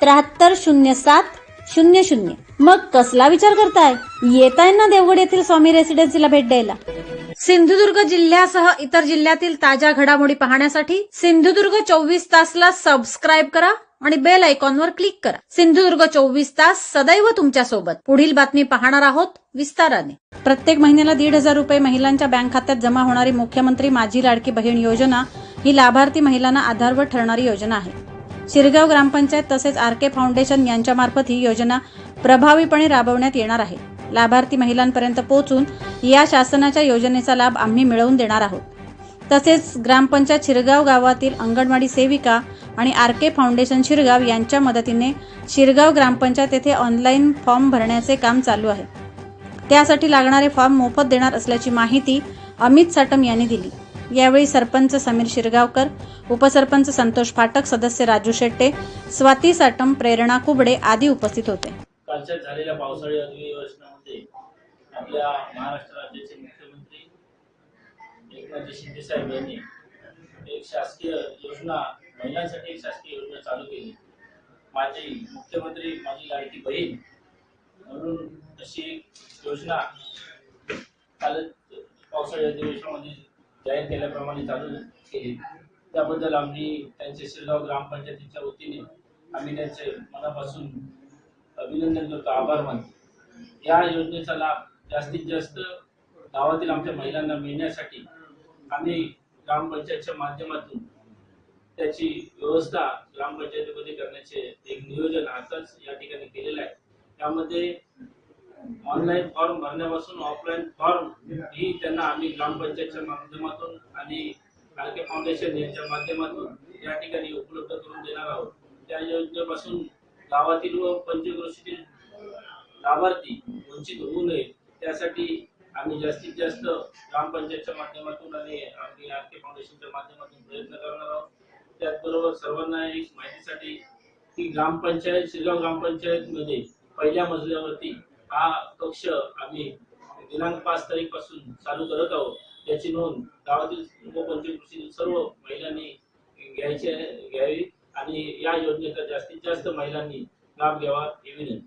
त्र्याहत्तर शून्य सात शून्य शून्य. मग कसला विचार करताय? येताय ना देवगड येथील स्वामी रेसिडेन्सीला भेट द्यायला. सिंधुदुर्ग जिल्ह्यासह इतर जिल्ह्यातील ताज्या घडामोडी पाहण्यासाठी सिंधुदुर्ग चोवीस तासला सबस्क्राईब करा आणि बेल आयकॉनवर क्लिक करा. सिंधुदुर्ग चोवीस तास सदैव तुमच्यासोबत पुढील बातमी पाहणार आहोत विस्ताराने. प्रत्येक महिन्याला दीड हजार रुपये महिलांच्या बँक खात्यात जमा होणारी मुख्यमंत्री माझी लाडकी बहीण योजना ही लाभार्थी महिलांना आधारवर ठरणारी योजना आहे. शिरगाव ग्रामपंचायत तसेच आर के फाउंडेशन यांच्यामार्फत ही योजना प्रभावीपणे राबवण्यात येणार आहे. लाभार्थी महिलांपर्यंत पोहोचून या शासनाच्या योजनेचा लाभ आम्ही मिळवून देणार आहोत. तसेच ग्रामपंचायत शिरगाव गावातील अंगणवाडी सेविका आणि आर के फाउंडेशन शिरगाव यांच्या मदतीने शिरगाव ग्रामपंचायत येथे ऑनलाईन फॉर्म भरण्याचे काम चालू आहे. त्यासाठी लागणारे फॉर्म मोफत देणार असल्याची माहिती अमित साटम यांनी दिली. यावेळी सरपंच समीर शिरगावकर उपसरपंच संतोष फाटक सदस्य राजू शेट्टे स्वाती साटम प्रेरणा कुबडे आदी उपस्थित होते. कालच्या झालेल्या पावसाळी अधिवेशनामध्ये आपल्या महाराष्ट्र राज्याचे मुख्यमंत्री एकनाथ शिंदे साहेब यांनी एक शासकीय योजना महिलांसाठी एक शासकीय योजना चालू केली. माझी मुख्यमंत्री माझी लाडकी बहीण म्हणून अशी एक योजना कालच पावसाळी अधिवेशनामध्ये जाहीर केल्याप्रमाणे चालू केली. त्याबद्दल आम्ही त्यांचे शिरगाव ग्रामपंचायतीच्या वतीने आम्ही त्यांचे मनापासून अभिनंदन करतो आभार मानतो. या योजनेचा लाभ जास्तीत जास्त गावातील आमच्या महिलांना मिळण्यासाठी आम्ही ग्रामपंचायतच्या माध्यमातून त्याची व्यवस्था ग्रामपंचायतीमध्ये करण्याचे एक नियोजन आताच या ठिकाणी केलेलं आहे. त्यामध्ये ऑनलाईन फॉर्म भरण्यापासून ऑफलाईन फॉर्म ही त्यांना आम्ही ग्रामपंचायतच्या माध्यमातून आणि आरके फाउंडेशन यांच्या माध्यमातून या ठिकाणी उपलब्ध करून देणार आहोत. त्या योजनेपासून गावातील व पंचकृषीतील लाभार्थी वंचित होऊ नये. त्यासाठी आम्ही जास्तीत जास्त ग्रामपंचायतच्या माध्यमातून आणि आम्ही आर के फाउंडेशनच्या माध्यमातून प्रयत्न करणार आहोत. त्याचबरोबर सर्वांना एक माहितीसाठी की ग्रामपंचायत शिरगाव ग्रामपंचायतमध्ये पहिल्या मजल्यावरती हा कक्ष आम्ही दिनांक पाच तारीखपासून चालू करत आहोत. याची नोंद गावातील उपपंचकृषी सर्व महिलांनी घ्यायची घ्यावी आणि या योजनेचा जास्तीत जास्त महिलांनी लाभ घ्यावा ही विनंती.